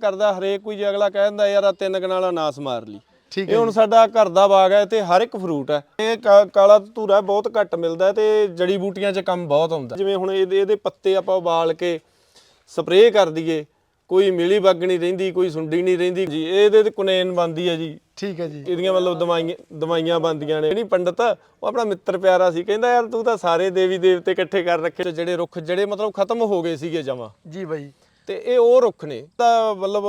ਕਰਦਾ ਹਰੇਕ ਕੋਈ ਜੇ ਅਗਲਾ ਕਹਿੰਦਾ ਯਾਰ ਆ ਤਿੰਨ ਕਨਾਲਾ ਨਾਸ ਮਾਰ ਲਈ। ਠੀਕ ਇਹ ਹੁਣ ਸਾਡਾ ਘਰ ਦਾ ਬਾਗ ਹੈ ਤੇ ਹਰ ਇੱਕ ਫਰੂਟ ਹੈ। ਇਹ ਕਾਲਾ ਧਤੂਰਾ ਬਹੁਤ ਘੱਟ ਮਿਲਦਾ ਤੇ ਜੜੀ ਬੂਟੀਆਂ 'ਚ ਕੰਮ ਬਹੁਤ ਆਉਂਦਾ ਜਿਵੇਂ ਹੁਣ ਇਹਦੇ ਇਹਦੇ ਪੱਤੇ ਆਪਾਂ ਉਬਾਲ ਕੇ ਸਪਰੇਅ ਕਰ ਦਈਏ ਕੋਈ ਮਿਲੀ ਬੱਗ ਨਹੀਂ ਰਹਿੰਦੀ ਕੋਈ ਸੁੰਡੀ ਨਹੀਂ ਰਹਿੰਦੀ। ਜੀ ਇਹਦੇ ਤੇ ਕੁਨੇਨ ਬੰਦੀ ਹੈ ਜੀ। ਠੀਕ ਹੈ ਜੀ। ਇਹਦੀਆਂ ਮਤਲਬ ਦਵਾਈਆਂ ਦਵਾਈਆਂ ਬੰਦੀਆਂ ਨੇ। ਨਹੀਂ ਪੰਡਤ ਉਹ ਆਪਣਾ ਮਿੱਤਰ ਪਿਆਰਾ ਸੀ। ਕਹਿੰਦਾ ਯਾਰ ਤੂੰ ਤਾਂ ਸਾਰੇ ਦੇਵੀ ਦੇਵਤੇ ਇਕੱਠੇ ਕਰ ਰੱਖੇ ਜਿਹੜੇ ਰੁੱਖ ਜਿਹੜੇ ਮਤਲਬ ਖਤਮ ਹੋ ਗਏ ਸੀਗੇ ਜਮਾਂ। ਜੀ ਬਾਈ। ਤੇ ਇਹ ਉਹ ਰੁੱਖ ਨੇ। ਤਾਂ ਮਤਲਬ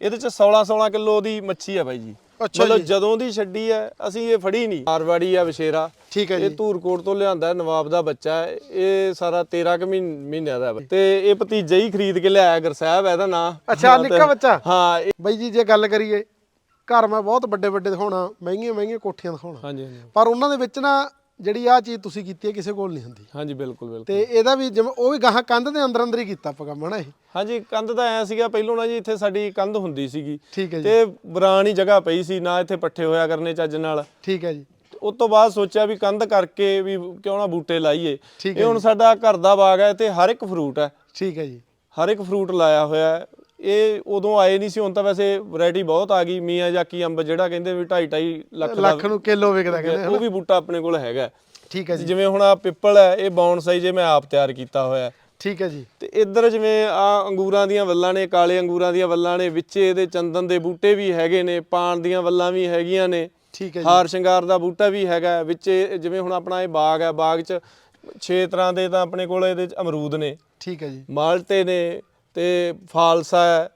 ਇਹਦੇ ਚ 16 16 ਕਿਲੋ ਦੀ ਮੱਛੀ ਆ ਬਾਈ ਜੀ। ਅੱਛਾ ਮਤਲਬ। ਜਦੋਂ ਦੀ ਛੱਡੀ ਹੈ ਅਸੀਂ ਇਹ ਫੜੀ ਨਹੀਂ ਮਾਰਵਾੜੀ ਆ ਵਿਸ਼ੇਰਾ ਠੀਕ ਹੈ ਇਹ ਜੀ। ਧੂਰਕੋਟ ਤੋਂ ਲਿਆਂਦਾ ਨਵਾਬ ਦਾ ਬੱਚਾ ਹੈ ਇਹ ਸਾਰਾ 13 ਕੁ ਮਹੀਨ- ਮਹੀਨਿਆਂ ਦਾ ਤੇ ਇਹ ਭਤੀਜਾ ਹੀ ਖਰੀਦ ਕੇ ਲਿਆਇਆ ਗੁਰਸਾਹਿਬ ਇਹਦਾ ਨਾਂ। ਅੱਛਾ, ਨਿੱਕਾ ਬੱਚਾ? ਹਾਂ ਇਹ- ਬਾਈ ਜੀ ਜੇ ਗੱਲ ਕਰੀਏ ਘਰ ਮੈਂ ਬਹੁਤ ਵੱਡੇ ਵੱਡੇ ਦਿਖਾਉਣਾ ਮਹਿੰਗੀਆਂ ਮਹਿੰਗੀਆਂ ਕੋਠੀਆਂ ਦਿਖਾਉਣਾ। ਹਾਂਜੀ ਹਾਂਜੀ। ਪਰ ਉਹਨਾਂ ਦੇ ਵਿੱਚ ਨਾ ਜਿਹੜੀ ਆ ਚੀਜ਼ ਤੁਸੀਂ ਕੀਤੀ ਹੈ ਕਿਸੇ ਕੋਲ ਨਹੀਂ ਹੁੰਦੀ। ਹਾਂਜੀ ਬਿਲਕੁਲ ਬਿਲਕੁਲ। ਤੇ ਇਹਦਾ ਵੀ ਜਿਵੇਂ ਉਹ ਵੀ ਗਾਹਾਂ ਕੰਧ ਦੇ ਅੰਦਰ ਅੰਦਰ ਹੀ ਕੀਤਾ ਆਪਾਂ ਕੰਮ ਹਨਾ ਇਹ? ਹਾਂਜੀ ਕੰਧ ਤਾਂ ਐ ਸੀਗਾ ਪਹਿਲੋਂ ਨਾ ਜੀ ਇੱਥੇ ਸਾਡੀ ਕੰਧ ਹੁੰਦੀ ਸੀਗੀ। ਠੀਕ ਹੈ ਜੀ। ਤੇ ਬਰਾਨੀ ਜਗ੍ਹਾ ਪਈ ਸੀ ਨਾ ਇੱਥੇ ਪੱਠੇ ਹੋਇਆ ਕਰਨੇ ਚੱਜ ਨਾਲ। ਠੀਕ ਹੈ ਜੀ। ਉਸ ਤੋਂ ਬਾਅਦ ਸੋਚਿਆ ਵੀ ਕੰਧ ਕਰਕੇ ਵੀ ਕਿਉਂ ਨਾ ਬੂਟੇ ਲਾਈਏ। ਠੀਕ ਇਹ ਹੁਣ ਸਾਡਾ ਘਰ ਦਾ ਬਾਗ ਹੈ ਤੇ ਹਰ ਇੱਕ ਫਰੂਟ ਹੈ। ਠੀਕ ਹੈ ਜੀ। ਹਰ ਇੱਕ ਫਰੂਟ ਲਾਇਆ ਹੋਇਆ ਹੈ। ਇਹ ਉਦੋਂ ਆਏ ਨਹੀਂ ਸੀ ਹੁਣ ਤਾਂ ਵੈਸੇ ਵੈਰਾਈਟੀ ਬਹੁਤ ਆ ਗਈ। ਮੀਆਂ ਜਾਕੀ ਅੰਬ ਜਿਹੜਾ ਕਹਿੰਦੇ ਵੀ 2.5 2.5 ਲੱਖ ਦਾ ਲੱਖ ਨੂੰ ਕਿਲੋ ਵਿਕਦਾ ਕਹਿੰਦੇ ਉਹ ਵੀ ਬੂਟਾ ਆਪਣੇ ਕੋਲ ਹੈਗਾ। ਠੀਕ ਹੈ ਜੀ। ਜਿਵੇਂ ਹੁਣ ਆ ਪਿੱਪਲ ਹੈ ਇਹ ਬੌਨਸਾਈ ਜੇ ਮੈਂ ਆਪ ਤਿਆਰ ਕੀਤਾ ਹੋਇਆ। ਠੀਕ ਹੈ ਜੀ। ਤੇ ਇੱਧਰ ਜਿਵੇਂ ਆ ਅੰਗੂਰਾਂ ਦੀਆਂ ਵੱਲਾਂ ਨੇ ਕਾਲੇ ਅੰਗੂਰਾਂ ਦੀਆਂ ਵੱਲਾਂ ਨੇ ਵਿੱਚ ਇਹਦੇ ਚੰਦਨ ਦੇ ਬੂਟੇ ਵੀ ਹੈਗੇ ਨੇ ਪਾਨ ਦੀਆਂ ਵੱਲਾਂ ਵੀ ਹੈਗੀਆਂ ਨੇ। ਠੀਕ ਹੈ ਜੀ। ਹਾਰ ਸ਼ਿੰਗਾਰ ਦਾ ਬੂਟਾ ਵੀ ਹੈਗਾ। ਵਿੱਚ ਜਿਵੇਂ ਹੁਣ ਆਪਣਾ ਇਹ ਬਾਗ ਹੈ ਬਾਗ 'ਚ 6 ਤਰ੍ਹਾਂ ਦੇ ਤਾਂ ਆਪਣੇ ਕੋਲ ਇਹਦੇ 'ਚ ਅਮਰੂਦ ਨੇ। ਠੀਕ ਹੈ ਜੀ। ਮਾਲਟੇ ਨੇ ਤੇ ਫਾਲਸਾ ਹੈ।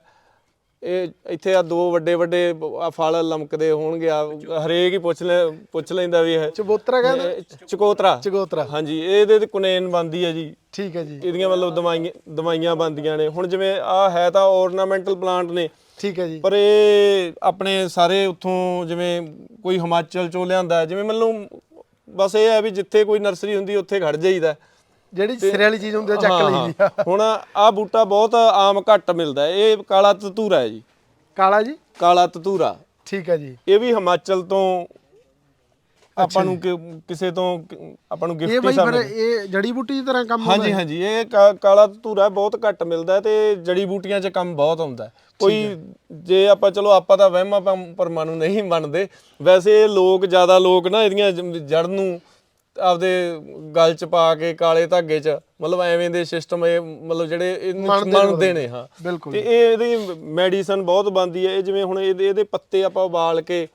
ਇਹ ਇੱਥੇ ਆ ਦੋ ਵੱਡੇ ਵੱਡੇ ਆ ਫਲ ਲਮਕਦੇ ਹੋਣਗੇ। ਆ ਹਰੇਕ ਹੀ ਪੁੱਛ ਲੈ ਪੁੱਛ ਲੈਂਦਾ ਵੀ ਹੈ ਚਬੂਤਰਾ ਕਹਿੰਦੇ? ਇਹ ਚਕੋਤਰਾ। ਚਗੋਤਰਾ ਹਾਂਜੀ ਇਹਦੇ ਤੇ ਕੁਨੇਨ ਬੰਦੀ ਹੈ ਜੀ। ਠੀਕ ਹੈ ਜੀ। ਇਹਦੀਆਂ ਮਤਲਬ ਦਵਾਈਆਂ ਦਵਾਈਆਂ ਬੰਦੀਆਂ ਨੇ। ਹੁਣ ਜਿਵੇਂ ਆ ਹੈ ਤਾਂ ornamental ਪਲਾਂਟ ਨੇ। ਠੀਕ ਹੈ ਜੀ। ਪਰ ਇਹ ਆਪਣੇ ਸਾਰੇ ਉੱਥੋਂ ਜਿਵੇਂ ਕੋਈ ਹਿਮਾਚਲ ਚੋਂ ਲਿਆਂਦਾ ਹੈ, ਜਿਵੇਂ ਮੈਨੂੰ ਬਸ ਇਹ ਹੈ ਵੀ ਜਿੱਥੇ ਕੋਈ ਨਰਸਰੀ ਹੁੰਦੀ ਉੱਥੇ ਖੜ ਜਾਈਦਾ ਜਿਹੜੀ ਸਿਰੇ ਵਾਲੀ ਚੀਜ਼ ਹੁੰਦੀ ਉਹ ਚੱਕ ਆ ਹਾਂ। ਹੁਣ ਆ ਬੂਟਾ ਬਹੁਤ ਆਮ ਘੱਟ ਮਿਲਦਾ। ਇਹ ਕਾਲਾ ਤਤੂਰਾ ਹੈ ਜੀ। ਕਾਲਾ ਜੀ? ਕਾਲਾ ਤਤੂਰਾ। ਠੀਕ ਹੈ ਜੀ। ਇਹ ਵੀ ਹਿਮਾਚਲ ਤੋਂ ਆਪਾਂ ਨੂੰ ਕਿਸੇ ਤੋਂ ਆਪਾਂ ਨੂੰ ਇਹ ਗਿਫਟ ਹੀ ਸਮਝ ਇਹ ਜੜੀ ਬੂਟੀ ਦੀ ਤਰ੍ਹਾਂ ਕੰਮ ਹਾਂਜੀ ਹਾਂਜੀ। ਇਹ ਕਾਲਾ ਧਤੂਰਾ ਬਹੁਤ ਘੱਟ ਮਿਲਦਾ ਤੇ ਜੜੀ ਬੂਟੀਆਂ 'ਚ ਕੰਮ ਬਹੁਤ ਆਉਂਦਾ ਹੈ। ਕੋਈ ਜੇ ਆਪਾਂ ਚਲੋ ਆਪਾਂ ਤਾਂ ਵਹਿਮਾਂ ਨੂੰ ਨਹੀਂ ਮੰਨਦੇ। ਵੈਸੇ ਇਹ ਲੋਕ ਜ਼ਿਆਦਾ ਲੋਕ ਨਾ ਇਹਦੀਆਂ ਜੜ ਨੂੰ ਆਪਦੇ ਗਲ 'ਚ ਪਾ ਕੇ ਕਾਲੇ ਧਾਗੇ 'ਚ ਮਤਲਬ ਐਵੇਂ ਦੇ ਸਿਸਟਮ ਇਹ ਮਤਲਬ ਜਿਹੜੇ ਇਹਨੂੰ ਮੰਨਦੇ ਨੇ ਹਾਂ। ਤੇ ਇਹ ਇਹਦੀ ਮੈਡੀਸਨ ਬਹੁਤ ਬਣਦੀ ਹੈ। ਇਹ ਜਿਵੇਂ ਹੁਣ ਇਹਦੇ ਇਹਦੇ ਪੱਤੇ ਆਪਾਂ ਉਬਾਲ ਕੇ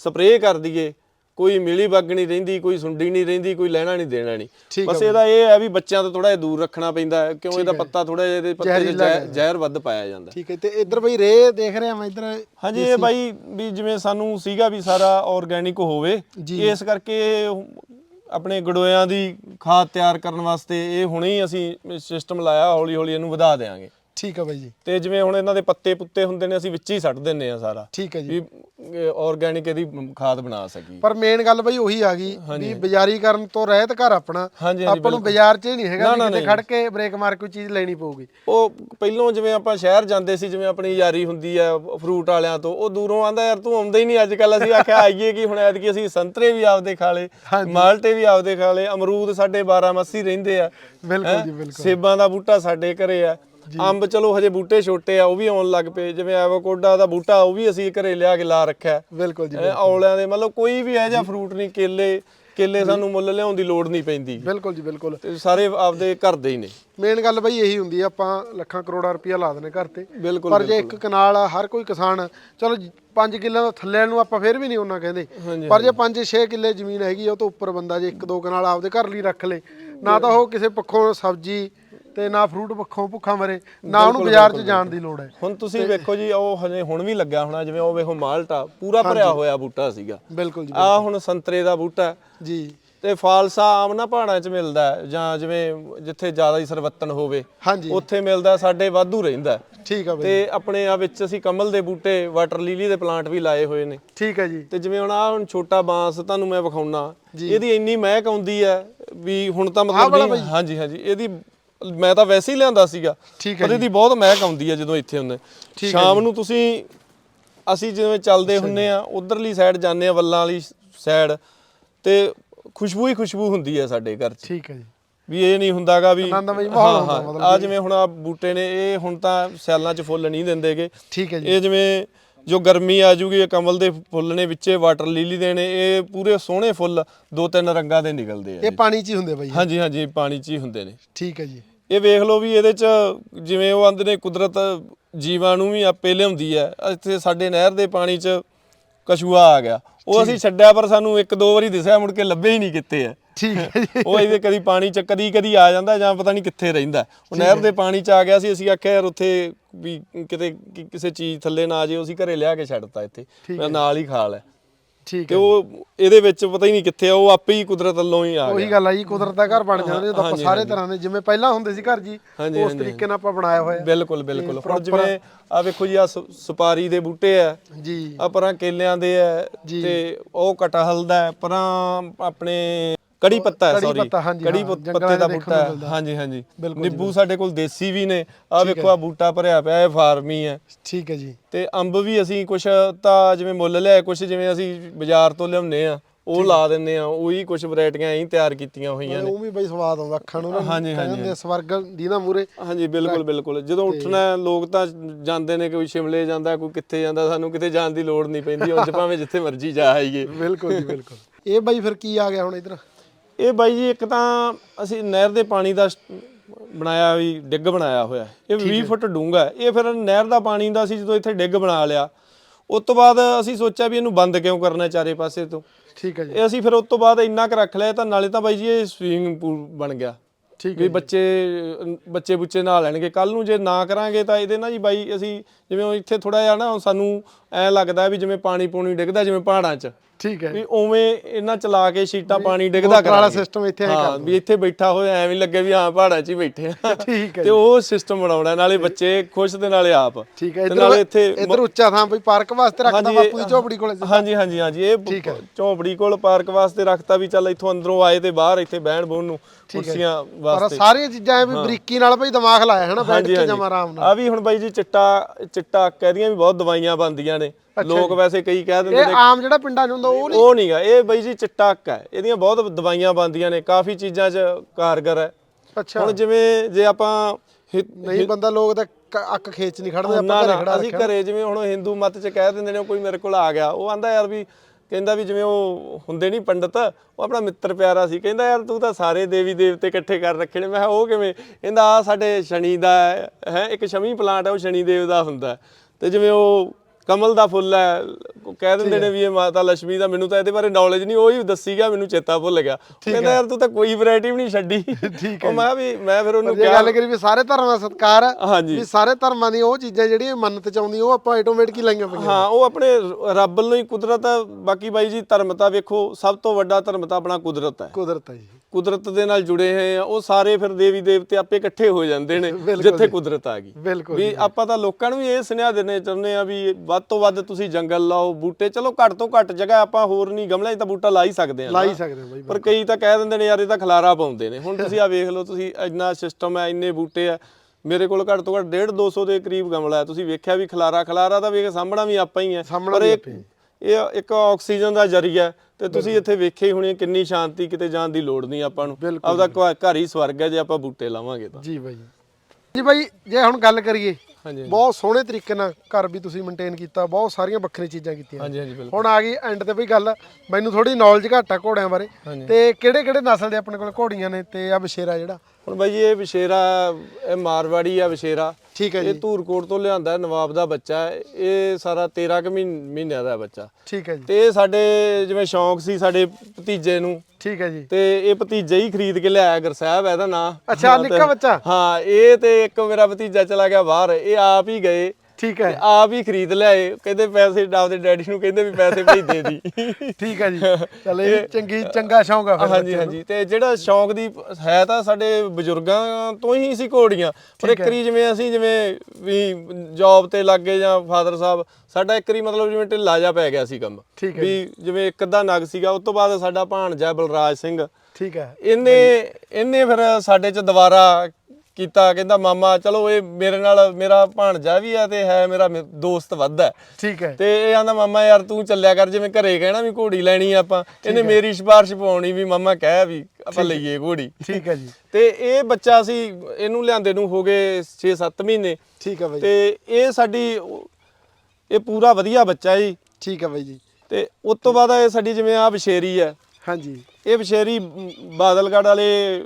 ਸਪਰੇਅ ਕਰ ਦਈਏ ਕੋਈ ਮਿਲੀ ਬੱਗ ਨਹੀਂ ਰਹਿੰਦੀ ਕੋਈ ਸੁੰਡੀ ਨਹੀਂ ਰਹਿੰਦੀ ਕੋਈ ਲੈਣਾ ਨਹੀਂ ਦੇਣਾ ਨਹੀਂ। ਬਸ ਇਹਦਾ ਇਹ ਹੈ ਵੀ ਬੱਚਿਆਂ ਤੋਂ ਥੋੜਾ ਜਿਹਾ ਦੂਰ ਰੱਖਣਾ ਪੈਂਦਾ ਕਿਉਂ ਇਹਦਾ। ਪੱਤਾ ਥੋੜਾ ਜਿਹਾ ਇਹਦੇ ਪੱਤੇ 'ਚ ਜ਼ਹਿਰ ਵੱਧ ਪਾਇਆ ਜਾਂਦਾ। ਠੀਕ ਹੈ ਤੇ ਇੱਧਰ ਬਈ ਰੇ ਦੇਖ ਰਿਹਾ ਮੈਂ ਇੱਧਰ ਹਾਂਜੀ ਇਹ ਬਾਈ ਵੀ ਜਿਵੇਂ ਸਾਨੂੰ ਸੀਗਾ ਵੀ ਸਾਰਾ ਆਰਗੈਨਿਕ ਹੋਵੇ। ਇਸ ਕਰਕੇ ਆਪਣੇ ਗੜੋਇਆਂ ਦੀ ਖਾਦ ਤਿਆਰ ਕਰਨ ਵਾਸਤੇ ਇਹ ਹੁਣੇ ਹੀ ਅਸੀਂ ਸਿਸਟਮ ਲਾਇਆ ਹੌਲੀ ਹੌਲੀ ਇਹਨੂੰ ਵਧਾ ਦੇਾਂਗੇ ਠੀਕ ਹੈ ਬਾਈ ਜੀ। ਤੇ ਜਿਵੇਂ ਹੁਣ ਇਹਨਾਂ ਦੇ ਪੱਤੇ ਪੁੱਤੇ ਹੁੰਦੇ ਨੇ ਅਸੀਂ ਵਿੱਚ ਹੀ ਛੱਡ ਦਿੰਨੇ ਆ ਸਾਰਾ। ਠੀਕ ਹੈ ਜੀ। ਵੀ ਆਰਗੈਨਿਕ ਇਹਦੀ ਖਾਦ ਬਣਾ ਸਕੀ ਪਰ ਮੇਨ ਗੱਲ ਬਈ ਉਹੀ ਆ ਗਈ ਵੀ ਬਾਜ਼ਾਰੀਕਰਨ ਤੋਂ ਰਹਿਤ ਘਰ ਆਪਣਾ। ਆਪਾਂ ਨੂੰ ਬਾਜ਼ਾਰ 'ਚ ਹੀ ਨਹੀਂ ਹੈਗਾ ਕਿਤੇ। ਖੜ ਕੇ ਬ੍ਰੇਕ ਮਾਰ ਕੋਈ ਚੀਜ਼ ਲੈਣੀ ਪਊਗੀ। ਉਹ ਪਹਿਲੋਂ ਜਿਵੇਂ ਆਪਾਂ ਸ਼ਹਿਰ ਜਾਂਦੇ ਸੀ ਜਿਵੇਂ ਆਪਣੀ ਯਾਰੀ ਹੁੰਦੀ ਆ ਫਰੂਟ ਵਾਲਿਆਂ ਤੋਂ ਉਹ ਦੂਰੋਂ ਆਂਦਾ ਯਾਰ ਤੂੰ ਆਉਂਦਾ ਹੀ ਨਹੀਂ ਅੱਜ ਕੱਲ ਅਸੀਂ ਆਖਿਆ ਆਈਏ ਕਿ ਹੁਣ ਐਤਕੀ ਅਸੀਂ ਸੰਤਰੇ ਵੀ ਆਪਦੇ ਖਾ ਲਏ ਮਾਲਟੇ ਵੀ ਆਪਦੇ ਖਾ ਲਏ ਅਮਰੂਦ ਸਾਡੇ 12 ਮੱਸੀ ਰਹਿੰਦੇ ਆ। ਬਿਲਕੁਲ? ਜੀ ਬਿਲਕੁਲ। ਸੇਬਾਂ ਦਾ ਬੂਟਾ ਸਾਡੇ ਘਰੇ ਆ। ਅੰਬ ਚਲੋ ਹਜੇ ਬੂਟੇ ਛੋਟੇ ਆ ਉਹ ਵੀ ਆਉਣ ਲੱਗ ਪਏ ਜਿਵੇਂ ਐਵੋਕਾਡੋ ਦਾ ਬੂਟਾ ਉਹ ਵੀ ਅਸੀਂ ਘਰੇ ਲਿਆ ਕੇ ਲਾ ਰੱਖਿਆ। ਬਿਲਕੁਲ ਜੀ ਔਲਿਆਂ ਦੇ ਮਤਲਬ ਕੋਈ ਵੀ ਇਹੋ ਜਿਹਾ ਫਰੂਟ ਨਹੀਂ ਕੇਲੇ ਕੇਲੇ ਸਾਨੂੰ ਮੁੱਲ ਲਿਆਉਣ ਦੀ ਲੋੜ ਨਹੀਂ ਪੈਂਦੀ। ਬਿਲਕੁਲ ਜੀ ਬਿਲਕੁਲ। ਤੇ ਸਾਰੇ ਆਪਦੇ ਘਰ ਦੇ ਹੀ ਨੇ। ਮੇਨ ਗੱਲ ਬਈ ਇਹੀ ਹੁੰਦੀ ਆ ਆਪਾਂ ਲੱਖਾਂ ਕਰੋੜਾਂ ਰੁਪਇਆ ਲਾ ਦਿੰਦੇ ਘਰ ਤੇ। ਬਿਲਕੁਲ ਪਰ ਜੇ ਇੱਕ ਕਨਾਲ ਆ ਹਰ ਕੋਈ ਕਿਸਾਨ ਚਲੋ 5 ਕਿੱਲਿਆਂ ਤੋਂ ਥੱਲੇ ਨੂੰ ਆਪਾਂ ਫੇਰ ਵੀ ਨਹੀਂ ਉਹਨਾਂ ਕਹਿੰਦੇ। ਪਰ ਜੇ 5-6 ਕਿੱਲੇ ਜ਼ਮੀਨ ਹੈਗੀ ਉਹ ਤੋਂ ਉੱਪਰ ਬੰਦਾ ਜੇ ਇੱਕ ਦੋ ਕਨਾਲ ਆਪਦੇ ਘਰ ਲਈ ਰੱਖ ਲੇ। ਨਾ ਤਾਂ ਉਹ ਕਿਸੇ ਪੱਖੋਂ ਸਬਜ਼ੀ ਤੇ ਨਾ ਫਰੂਟ ਪੱਖੋਂ ਭੁੱਖਾ ਮਰੇ ਨਾ ਉਹਨੂੰ ਬਾਜ਼ਾਰ 'ਚ ਜਾਣ ਦੀ ਲੋੜ ਹੈ। ਹੁਣ ਤੁਸੀਂ ਵੇਖੋ ਜੀ ਉਹ ਹਜੇ ਹੁਣ ਵੀ ਲੱਗਿਆ ਹੋਣਾ ਜਿਵੇਂ ਉਹ ਵੇਖੋ ਮਾਲਟਾ ਪੂਰਾ ਭਰਿਆ ਹੋਇਆ ਬੂਟਾ ਸੀਗਾ। ਬਿਲਕੁਲ ਜੀ ਆ ਹੁਣ ਸੰਤਰੇ ਦਾ ਬੂਟਾ ਜੀ। ਤੇ ਫਾਲਸਾ ਆਮ ਨਾ ਪਹਾੜਾਂ 'ਚ ਮਿਲਦਾ ਜਾਂ ਜਿਵੇਂ ਜਿੱਥੇ ਜ਼ਿਆਦਾ ਹੀ ਸਰਵੱਤਨ ਹੋਵੇ ਉੱਥੇ ਮਿਲਦਾ ਸਾਡੇ ਵਾਧੂ ਰਹਿੰਦਾ। ਠੀਕ ਆ ਬਈ ਤੇ ਆਪਣੇ ਆ ਵਿੱਚ ਅਸੀਂ ਕਮਲ ਦੇ ਬੂਟੇ ਵਾਟਰ ਲੀਲੀ ਦੇ ਪਲਾਂਟ ਵੀ ਲਾਏ ਹੋਏ ਨੇ। ਠੀਕ ਹੈ ਜੀ। ਤੇ ਜਿਵੇਂ ਹੁਣ ਆ ਹੁਣ ਛੋਟਾ ਬਾਂਸ ਤੁਹਾਨੂੰ ਮੈਂ ਵਿਖਾਉਣਾ ਇਹਦੀ ਇੰਨੀ ਮਹਿਕ ਆਉਂਦੀ ਹੈ ਵੀ ਹੁਣ ਤਾਂ ਮਤਲਬ ਹਾਂਜੀ ਹਾਂਜੀ ਇਹਦੀ ਮੈਂ ਤਾਂ ਵੈਸੇ ਹੀ ਲਿਆਂਦਾ ਸੀਗਾ। ਠੀਕ ਹੈ ਪਰ ਇਹਦੀ ਬਹੁਤ ਮਹਿਕ ਆਉਂਦੀ ਹੈ ਜਦੋਂ ਇੱਥੇ ਹੁੰਦੇ। ਸ਼ਾਮ ਨੂੰ ਤੁਸੀਂ ਅਸੀਂ ਜਿਵੇਂ ਚੱਲਦੇ ਹੁੰਨੇ ਆ ਉਧਰਲੀ ਸਾਈਡ ਜਾਂਦੇ ਆ ਵੱਲਾਂ ਵਾਲੀ ਸਾਈਡ ਤੇ ਖੁਸ਼ਬੂ ਹੀ ਖੁਸ਼ਬੂ ਹੁੰਦੀ ਹੈ ਸਾਡੇ ਘਰ 'ਚ। ਠੀਕ ਹੈ ਜੀ। ਵੀ ਇਹ ਨਹੀਂ ਹੁੰਦਾਗਾ ਵੀ ਆਨੰਦਮਈ ਮਾਹੌਲ ਹੁੰਦਾ ਮਤਲਬ ਆ ਜਿਵੇਂ ਹੁਣ ਆ ਬੂਟੇ ਨੇ ਇਹ ਹੁਣ ਤਾਂ ਸਿਆਲਾਂ 'ਚ ਫੁੱਲ ਨਹੀਂ ਦਿੰਦੇਗੇ। ਠੀਕ ਹੈ ਜੀ। ਇਹ ਜਿਵੇਂ ਜੋ ਗਰਮੀ ਆ ਜੂਗੀ ਇਹ ਕਮਲ ਦੇ ਫੁੱਲ ਨੇ ਵਿੱਚੇ ਵਾਟਰ ਲਿਲੀ ਦੇ ਨੇ ਇਹ ਪੂਰੇ ਸੋਹਣੇ ਫੁੱਲ ਦੋ ਤਿੰਨ ਰੰਗਾਂ ਦੇ ਨਿਕਲਦੇ ਆ ਇਹ ਜੀ। ਪਾਣੀ 'ਚ ਹੀ ਹੁੰਦੇ ਬਾਈ ਹਾਂਜੀ ਹਾਂਜੀ ਪਾਣੀ 'ਚ ਹੀ ਹੁੰਦੇ ਨੇ। ਠੀਕ ਹੈ ਜੀ। ਇਹ ਵੇਖ ਲਓ ਵੀ ਇਹਦੇ 'ਚ ਜਿਵੇਂ ਉਹ ਆਂਦੇ ਨੇ ਕੁਦਰਤ ਜੀਵਾਂ ਨੂੰ ਵੀ ਆਪੇ ਲਿਆਉਂਦੀ ਹੈ ਇੱਥੇ ਸਾਡੇ ਨਹਿਰ ਦੇ ਪਾਣੀ 'ਚ ਕਛੂਆ ਆ ਗਿਆ। ਉਹ ਅਸੀਂ ਛੱਡਿਆ ਪਰ ਸਾਨੂੰ ਇੱਕ ਦੋ ਵਾਰੀ ਦਿਸਿਆ ਮੁੜ ਕੇ ਲੱਭੇ ਹੀ ਨਹੀਂ ਕਿੱਥੇ ਹੈ ਠੀਕ ਹੈ ਜੀ। ਉਹ ਇਹਦੇ ਕਦੀ ਪਾਣੀ ਚ ਕਦੀ ਕਦੀ ਆ ਜਾਂਦਾ ਜਾਂ ਪਤਾ ਨਹੀਂ ਕਿੱਥੇ ਰਹਿੰਦਾ। ਉਹ ਨਹਿਰ ਦੇ ਪਾਣੀ ਚ ਆ ਗਿਆ ਸੀ ਅਸੀਂ ਆਖਿਆ ਯਾਰ ਉੱਥੇ ਵੀ ਕਿਤੇ ਕਿਸੇ ਚੀਜ਼ ਥੱਲੇ ਨਾ ਆ ਜੇ ਅਸੀਂ ਘਰੇ ਲਿਆ ਕੇ ਛੱਡਤਾ ਇੱਥੇ। ਮੇਰਾ ਨਾਲ ਹੀ ਖਾਲ ਹੈ ਠੀਕ ਤੇ ਉਹ ਇਹਦੇ ਵਿੱਚ ਪਤਾ ਹੀ ਨਹੀਂ ਕਿੱਥੇ ਆ ਉਹ ਆਪੇ ਹੀ ਕੁਦਰਤ ਵੱਲੋਂ ਹੀ ਆ ਉਹੀ ਗਿਆ। ਗੱਲ ਆ ਜੀ ਕੁਦਰਤ ਦਾ ਘਰ ਬਣ ਜਾਂਦਾ ਜਦੋਂ ਆਪਾਂ ਸਾਰੇ ਤਰ੍ਹਾਂ ਦੇ ਜਿਵੇਂ ਪਹਿਲਾਂ ਹੁੰਦੇ ਸੀ ਘਰ ਜੀ ਉਸ ਤਰੀਕੇ ਨਾਲ ਆਪਾਂ ਬਣਾਇਆ ਹੋਇਆ ਬਿਲਕੁਲ ਬਿਲਕੁਲ। ਹੁਣ ਜਿਵੇਂ ਆ ਵੇਖੋ ਜੀ ਆ ਸੁਪਾਰੀ ਦੇ ਬੂਟੇ ਆ। ਜੀ। ਆ ਪਰਾਂ ਕੇਲਿਆਂ ਦੇ ਆ। ਤੇ ਉਹ ਕਟਹਲ ਦਾ ਪਰਾਂ ਆਪਣੇ ਕੜੀ ਪੱਤਾ ਹੈ ਸੌਰੀ ਕੜੀ ਪੱਤ- ਦਾ ਬੂਟਾ। ਹਾਂਜੀ ਹਾਂਜੀ। ਨਿੰਬੂ ਸਾਡੇ ਕੋਲ ਦੇਸੀ ਵੀ ਨੇ ਆ ਵੇਖੋ ਆ ਬੂਟਾ ਭਰਿਆ ਪਿਆ ਇਹ ਫਾਰਮੀ ਹੈ। ਠੀਕ ਹੈ ਜੀ। ਤੇ ਅੰਬ ਵੀ ਅਸੀਂ ਕੁਛ ਤਾਂ ਜਿਵੇਂ ਮੁੱਲ ਲਿਆਏ ਕੁਛ ਜਿਵੇਂ ਅਸੀਂ ਬਾਜ਼ਾਰ ਤੋਂ ਲਿਆਉਂਦੇ ਆ ਉਹ ਲਾ ਦਿੰਨੇ ਆ ਉਹੀ ਕੁਛ ਵੈਰਾਈਟੀਆਂ ਐਂ ਤਿਆਰ ਕੀਤੀਆਂ ਹੋਈਆਂ ਨੇ। ਉਹ ਵੀ ਬਈ ਸਵਾਦ ਆਉਂਦਾ ਅੱਖਾਂ ਨੂੰ ਹਾਂਜੀ, ਹਾਂਜੀ। ਸਵਰਗ ਦੀ ਨਾ ਮੂਰੇ ਹਾਂਜੀ ਬਿਲਕੁਲ ਬਿਲਕੁਲ। ਜਦੋਂ ਉੱਠਣਾ ਲੋਕ ਤਾਂ ਜਾਂਦੇ ਨੇ ਕੋਈ ਸ਼ਿਮਲੇ ਜਾਂਦਾ ਕੋਈ ਕਿੱਥੇ ਜਾਂਦਾ ਸਾਨੂੰ ਕਿਤੇ ਜਾਣ ਦੀ ਲੋੜ ਨਹੀਂ ਪੈਂਦੀ ਉਂਝ ਭਾਵੇਂ ਜਿੱਥੇ ਮਰਜ਼ੀ ਜਾ ਆਈਏ। ਬਿਲਕੁਲ ਜੀ ਬਿਲਕੁਲ। ਇਹ ਬਾਈ ਫਿਰ ਕੀ ਆ ਗਿਆ ਹੁਣ ਇਧਰ? ਇਹ ਬਾਈ ਜੀ ਇੱਕ ਤਾਂ ਅਸੀਂ ਨਹਿਰ ਦੇ ਪਾਣੀ ਦਾ ਬਣਾਇਆ ਵੀ ਡਿੱਗ ਬਣਾਇਆ ਹੋਇਆ। ਇਹ 20 ਫੁੱਟ ਡੂੰਘਾ ਹੈ। ਇਹ ਫਿਰ ਨਹਿਰ ਦਾ ਪਾਣੀ ਦਾ ਸੀ ਜਦੋਂ ਇੱਥੇ ਡਿੱਗ ਬਣਾ ਲਿਆ। ਉਸ ਤੋਂ ਬਾਅਦ ਅਸੀਂ ਸੋਚਿਆ ਵੀ ਇਹਨੂੰ ਬੰਦ ਕਿਉਂ ਕਰਨਾ ਚਾਰੇ ਪਾਸੇ ਤੋਂ। ਠੀਕ ਹੈ ਜੀ। ਇਹ ਅਸੀਂ ਫਿਰ ਉਸ ਤੋਂ ਬਾਅਦ ਇੰਨਾ ਕੁ ਰੱਖ ਲਿਆ ਤਾਂ ਨਾਲੇ ਤਾਂ ਬਾਈ ਜੀ ਇਹ ਸਵੀਮਿੰਗ ਪੂਲ ਬਣ ਗਿਆ। ਠੀਕ ਵੀ ਬੱਚੇ ਬੱਚੇ ਬੁੱਚੇ ਨਹਾ ਲੈਣਗੇ। ਕੱਲ ਨੂੰ ਜੇ ਨਾ ਕਰਾਂਗੇ ਤਾਂ ਇਹਦੇ ਨਾਲ ਜੀ ਬਾਈ ਅਸੀਂ ਜਿਵੇਂ ਇੱਥੇ ਥੋੜਾ ਜਿਹਾ ਨਾ ਸਾਨੂੰ ਐ ਲੱਗਦਾ ਵੀ ਜਿਵੇਂ ਪਾਣੀ ਪੂਣੀ ਡਿੱਗਦਾ ਜਿਵੇਂ ਪਹਾੜਾਂ 'ਚ। ਠੀਕ ਹੈ ਵੀ ਉਵੇਂ ਇਹਨਾਂ ਚਲਾ ਕੇ ਸ਼ੀਟਾਂ ਪਾਣੀ ਡਿੱਗਦਾ ਮੋਟਰ ਵਾਲਾ ਕਰਾਂਗੇ। system ਇੱਥੇ ਐਂ ਹਾਂ ਵੀ ਇੱਥੇ ਬੈਠਾ ਹੋਇਆ ਐਵੇਂ ਲੱਗੇ ਵੀ ਹਾਂ ਪਹਾੜਾਂ 'ਚ ਹੀ ਬੈਠੇ ਆ। ਠੀਕ ਹੈ ਤੇ ਉਹ ਸਿਸਟਮ ਬਣਾਉਣਾ ਨਾਲੇ ਬੱਚੇ ਖੁਸ਼ ਤੇ ਨਾਲੇ ਆਪ। ਠੀਕ ਹੈ ਤੇ ਨਾਲੇ ਇੱਥੇ ਇਧਰ ਉੱਚਾ ਥਾਂ ਬਈ ਪਾਰਕ ਵਾਸਤੇ ਰੱਖਦਾ ਹਾਂਜੀ, ਬਾਪੂ ਦੀ ਝੋਪੜੀ ਕੋਲੇ ਹਾਂਜੀ ਹਾਂਜੀ ਹਾਂਜੀ ਇਹ ਝੌਂਪੜੀ ਕੋਲ ਪਾਰਕ ਵਾਸਤੇ ਰੱਖਤਾ ਵੀ ਚੱਲ ਇੱਥੋਂ ਅੰਦਰੋਂ ਆਏ ਤੇ ਬਾਹਰ ਇੱਥੇ ਬਹਿਣ ਬੋਣ ਨੂੰ ਕੁਰਸੀਆਂ ਪਰ ਵਾਸਤੇ। ਸਾਰੀਆਂ ਚੀਜ਼ਾਂ ਐ ਵੀ ਬਰੀਕੀ ਨਾਲ ਬਈ ਦਿਮਾਗ ਲਾਇਆ ਹੈ ਨਾ ਬੈਠ ਕੇ ਜਮਾ ਆਰਾਮ ਨਾਲ। ਆ ਵੀ ਹੁਣ ਬਾਈ ਜੀ ਚਿੱਟਾ ਚਿੱਟਾ ਕਹਿਦੀਆਂ ਵੀ ਬਹੁਤ ਦਵਾਈਆਂ ਬੰਦੀਆਂ ਨੇ। ਲੋਕ ਵੈਸੇ ਕਈ ਕਹਿ ਦਿੰਦੇ ਇਹ ਨੇ ਆਮ ਜਿਹੜਾ ਪਿੰਡਾਂ 'ਚ ਹੁੰਦਾ ਉਹ ਨਹੀਂ। ਉਹ ਨਹੀਂਗਾ ਇਹ ਬਾਈ ਜੀ ਚਿੱਟਾ ਅੱਕ ਹੈ। ਇਹਦੀਆਂ ਬਹੁਤ ਦਵਾਈਆਂ ਬੰਦੀਆਂ ਨੇ ਕਾਫੀ ਚੀਜ਼ਾਂ 'ਚ ਕਾਰਗਰ ਹੈ। ਅੱਛਾ। ਹੁਣ ਜਿਵੇਂ ਜੇ ਆਪਾਂ ਹਿ- ਨਹੀਂ ਬੰਦਾ ਲੋਕ ਤਾਂ ਕ- ਅੱਕ ਖੇਚ ਨਹੀਂ ਖੜਦੇ ਆਪਾਂ ਘਰੇ ਖੜਾ ਅਸੀਂ ਘਰੇ ਜਿਵੇਂ ਹੁਣ ਹਿੰਦੂ ਮਤ 'ਚ ਕਹਿ ਦਿੰਦੇ ਨੇ ਕੋਈ ਮੇਰੇ ਕੋਲ ਆ ਗਿਆ। ਉਹ ਆਂਦਾ ਯਾਰ ਵੀ ਕਹਿੰਦਾ ਵੀ ਜਿਵੇਂ ਉਹ ਹੁੰਦੇ ਨਹੀਂ ਪੰਡਤ ਉਹ ਆਪਣਾ ਮਿੱਤਰ ਪਿਆਰਾ ਸੀ। ਕਹਿੰਦਾ ਯਾਰ ਤੂੰ ਤਾਂ ਸਾਰੇ ਦੇਵੀ ਦੇਵਤੇ ਇਕੱਠੇ ਕਰ ਰੱਖੇ ਨੇ। ਮੈਂ ਕਿਹਾ ਉਹ ਕਿਵੇਂ? ਕਹਿੰਦਾ ਆ ਸਾਡੇ ਸ਼ਨੀ ਦਾ ਹੈ ਇੱਕ ਸ਼ਮੀ ਪਲਾਂਟ ਹੈ ਉਹ ਸ਼ਨੀ ਦੇਵ ਦਾ ਹੁੰਦਾ। ਹੈ। ਤੇ ਜਿਵੇਂ ਉਹ ਕਮਲ ਦਾ ਫੁੱਲ ਹੈ। ਉਹ ਕਹਿ ਦਿੰਦੇ ਨੇ ਵੀ ਇਹ ਮਾਤਾ ਲక్ష్ਮੀ ਦਾ ਮੈਨੂੰ ਤਾਂ ਇਹਦੇ ਬਾਰੇ ਨੌਲੇਜ ਨਹੀਂ ਉਹ ਹੀ ਦੱਸੀ ਗਿਆ ਮੈਨੂੰ ਚੇਤਾ ਭੁੱਲ ਗਿਆ। ਕਹਿੰਦਾ ਯਾਰ ਤੂੰ ਤਾਂ ਕੋਈ ਵੈਰਾਈਟੀ ਵੀ ਨਹੀਂ ਛੱਡੀ। ਉਹ ਮੈਂ ਵੀ ਮੈਂ ਫਿਰ ਉਹਨੂੰ ਕਿਹਾ ਗੱਲ ਕਰੀ ਵੀ ਸਾਰੇ ਧਰਮਾਂ ਦਾ ਸਤਿਕਾਰ ਹੈ ਹਾਂਜੀ। ਵੀ ਸਾਰੇ ਧਰਮਾਂ ਦੀਆਂ ਉਹ ਚੀਜ਼ਾਂ ਜਿਹੜੀਆਂ ਮੰਨਤ ਚ ਆਉਂਦੀਆਂ ਉਹ ਆਪਾਂ ਆਟੋਮੈਟਿਕ ਹੀ ਲਾਈਆਂ ਪਈਆਂ। ਹਾਂ ਉਹ ਆਪਣੇ ਰੱਬ ਵੱਲੋਂ ਹੀ ਕੁਦਰਤ ਹੈ। ਬਾਕੀ ਬਾਈ ਜੀ ਧਰਮ ਤਾਂ ਵੇਖੋ ਸਭ ਤੋਂ ਵੱਡਾ ਧਰਮ ਤਾਂ ਆਪਣਾ ਕੁਦਰਤ ਹੈ। ਕੁਦਰਤ ਹੈ ਜੀ। ਕੁਦਰਤ ਦੇ ਨਾਲ ਜੁੜੇ ਹੋਏ ਆ ਉਹ ਸਾਰੇ ਫਿਰ ਦੇਵੀ ਦੇਵਤੇ ਆਪੇ ਇਕੱਠੇ ਹੋ ਜਾਂਦੇ ਨੇ ਜਿੱਥੇ ਕੁਦਰਤ ਆ ਗਈ। ਵੀ ਆਪਾਂ ਤਾਂ ਲੋਕਾਂ ਨੂੰ ਇਹ ਸੁਨੇਹਾ ਦੇਣੇ ਚਾਹੁੰਦੇ ਆ ਵੀ ਵੱਧ ਤੋਂ ਵੱਧ ਤੁਸੀਂ ਜੰਗਲ ਲਾਓ ਬੂਟੇ ਚਲੋ ਘੱਟ ਤੋਂ ਘੱਟ ਜਗ੍ਹਾ ਆਪਾਂ ਹੋਰ ਨਹੀਂ ਗਮਲਿਆਂ 'ਚ ਤਾਂ ਬੂਟਾ ਲਾ ਹੀ ਸਕਦੇ ਆ ਲਾ ਹੀ ਸਕਦੇ ਬਾਈ ਪਰ ਕਈ ਤਾਂ ਕਹਿ ਦਿੰਦੇ ਨੇ ਯਾਰ ਇਹ ਤਾਂ ਖਲਾਰਾ ਪਾਉਂਦੇ ਨੇ। ਹੁਣ ਤੁਸੀਂ ਆ ਵੇਖ ਲਓ ਤੁਸੀਂ ਇੰਨਾ ਸਿਸਟਮ ਹੈ ਇੰਨੇ ਬੂਟੇ ਆ। ਮੇਰੇ ਕੋਲ ਘੱਟ ਤੋਂ ਘੱਟ 1.5 200 ਦੇ ਕਰੀਬ ਗਮਲਾ ਹੈ। ਤੁਸੀਂ ਵੇਖਿਆ ਵੀ ਖਲਾਰਾ ਖਲਾਰਾ ਤਾਂ ਵੇਖ ਸਾਹਮਣਾ ਵੀ ਆਪਾਂ ਹੀ ਹੈ ਪਰ ਇਹ ਇਹ ਇੱਕ ਆਕਸੀਜਨ ਦਾ ਜ਼ਰੀਆ ਤੇ ਤੁਸੀਂ ਇੱਥੇ ਵੇਖੇ ਹੀ ਹੋਣੇ ਕਿੰਨੀ ਸ਼ਾਂਤੀ ਕਿਤੇ ਜਾਣ ਦੀ ਲੋੜ ਨਹੀਂ ਆਪਾਂ ਨੂੰ। ਆਪਦਾ ਘਰ- ਹੀ ਸਵਰਗ ਹੈ ਜੇ ਆਪਾਂ ਬੂਟੇ ਲਾਵਾਂਗੇ ਤਾਂ। ਜੀ ਬਾਈ। ਜੀ ਬਾਈ ਜੇ ਹੁਣ ਗੱਲ ਕਰੀਏ ਹਾਂਜੀ ਬਹੁਤ ਸੋਹਣੇ ਤਰੀਕੇ ਨਾਲ ਘਰ ਵੀ ਤੁਸੀਂ ਮੇਨਟੇਨ ਕੀਤਾ ਬਹੁਤ ਸਾਰੀਆਂ ਵੱਖਰੀਆਂ ਚੀਜ਼ਾਂ ਕੀਤੀਆਂ। ਹਾਂਜੀ ਹਾਂਜੀ ਬਿਲਕੁਲ। ਹੁਣ ਆ ਗਈ ਐਂਡ ਤੇ ਬਈ ਗੱਲ ਮੈਨੂੰ ਥੋੜੀ ਨੌਲੇਜ ਘੱਟ ਘੋੜਿਆਂ ਬਾਰੇ। ਤੇ ਕਿਹੜੇ ਕਿਹੜੇ ਨਸਲ ਦੇ ਆਪਣੇ ਕੋਲ ਘੋੜੀਆਂ ਨੇ ਤੇ ਆ ਬਸ਼ੇਰਾ ਜਿਹੜਾ? ਹੁਣ ਬਾਈ ਇਹ ਵਿਸ਼ੇਰਾ ਇਹ ਮਾਰਵਾੜੀ ਆ ਵਿਸ਼ੇਰਾ ਠੀਕ ਹੈ ਇਹ ਜੀ ਧੂਰਕੋਟ ਤੋਂ ਲਿਆਂਦਾ ਨਵਾਬ ਦਾ ਬੱਚਾ ਹੈ। ਇਹ ਸਾਰਾ 13 ਕੁ ਮਹੀਨ- ਮਹੀਨਿਆਂ ਦਾ ਬੱਚਾ। ਠੀਕ ਹੈ ਜੀ। ਤੇ ਇਹ ਸਾਡੇ ਜਿਵੇਂ ਸ਼ੌਂਕ ਸੀ ਸਾਡੇ ਭਤੀਜੇ ਨੂੰ। ਠੀਕ ਹੈ ਜੀ। ਤੇ ਇਹ ਭਤੀਜਾ ਹੀ ਖਰੀਦ ਕੇ ਲਿਆਇਆ ਗੁਰਸਾਹਿਬ ਇਹਦਾ ਨਾਂ। ਅੱਛਾ, ਨਿੱਕਾ ਬੱਚਾ? ਹਾਂ ਇਹ ਤੇ ਇੱਕ ਮੇਰਾ ਭਤੀਜਾ ਚਲਾ ਗਿਆ ਬਾਹਰ। ਇਹ ਆਪ ਹੀ ਗਏ। ਠੀਕ ਹੈ। ਆਪ ਹੀ ਖਰੀਦ ਲਿਆਏ ਕਹਿੰਦੇ ਪੈਸੇ ਆਪਦੇ ਡੈਡੀ ਨੂੰ ਕਹਿੰਦੇ ਵੀ ਪੈਸੇ ਭੇਜ ਦੇ ਦੀ ਠੀਕ ਹੈ ਜੀ। ਚਲ ਇਹ ਚੰਗੀ ਚੰਗਾ ਸ਼ੌਂਕ ਆ ਫਿਰ ਹਾਂਜੀ ਹਾਂਜੀ। ਤੇ ਜਿਹੜਾ ਸ਼ੌਂਕ ਦੀ ਹੈ ਤਾਂ ਸਾਡੇ ਬਜ਼ੁਰਗਾਂ ਤੋਂ ਹੀ ਸੀ ਘੋੜੀਆਂ। ਪਰ ਇੱਕ ਵਾਰੀ ਜਿਵੇਂ ਅਸੀਂ ਜਿਵੇਂ ਵੀ ਜੌਬ ਤੇ ਲੱਗੇ ਜਾਂ ਫਾਦਰ ਸਾਹਿਬ ਸਾਡਾ ਇੱਕ ਵਾਰੀ ਮਤਲਬ ਜਿਵੇਂ ਢਿੱਲਾ ਜਾ ਪੈ ਗਿਆ ਸੀ ਕੰਮ। ਵੀ ਜਿਵੇਂ ਇੱਕ ਅੱਧਾ ਨਗ ਸੀਗਾ ਉਸ ਤੋਂ ਬਾਅਦ ਸਾਡਾ ਭਾਣਜਾ ਬਲਰਾਜ ਸਿੰਘ। ਠੀਕ ਹੈ। ਇਹਨੇ ਇਹਨੇ ਫਿਰ ਸਾਡੇ ਚ ਦੁਬਾਰਾ ਕੀਤਾ ਕਹਿੰਦਾ ਮਾਮਾ ਚਲੋ ਇਹ ਮੇਰੇ ਨਾਲ ਮੇਰਾ ਭਾਣਜਾ ਵੀ ਆ ਤੇ ਹੈ ਮੇਰਾ ਮਿ- ਦੋਸਤ ਵੱਧ ਹੈ। ਠੀਕ ਹੈ। ਤੇ ਇਹ ਆਂਦਾ ਮਾਮਾ ਯਾਰ ਤੂੰ ਚੱਲਿਆ ਕਰ ਜਿਵੇਂ ਘਰੇ ਕਹਿਣਾ ਵੀ ਘੋੜੀ ਲੈਣੀ ਆ ਆਪਾਂ ਇਹਨੇ ਮੇਰੀ ਸਿਫਾਰਿਸ਼ ਪਾਉਣੀ ਵੀ ਮਾਮਾ ਕਹਿ ਵੀ ਆਪਾਂ ਲਈਏ ਘੋੜੀ। ਠੀਕ ਹੈ ਜੀ। ਤੇ ਇਹ ਬੱਚਾ ਸੀ ਇਹਨੂੰ ਲਿਆਂਦੇ ਨੂੰ ਹੋ ਗਏ 6-7 ਮਹੀਨੇ। ਠੀਕ ਹੈ ਬਾਈ। ਤੇ ਇਹ ਸਾਡੀ ਇਹ ਪੂਰਾ ਵਧੀਆ ਬੱਚਾ ਜੀ। ਠੀਕ ਹੈ ਬਾਈ ਜੀ। ਤੇ ਉਸ ਤੋਂ ਬਾਅਦ ਇਹ ਸਾਡੀ ਜਿਵੇਂ ਆ ਬਸ਼ੇਰੀ ਹੈ। ਹਾਂਜੀ। ਇਹ ਬਸ਼ੇਰੀ ਮ, ਬਾਦਲਗੜ੍ਹ ਵਾਲੇ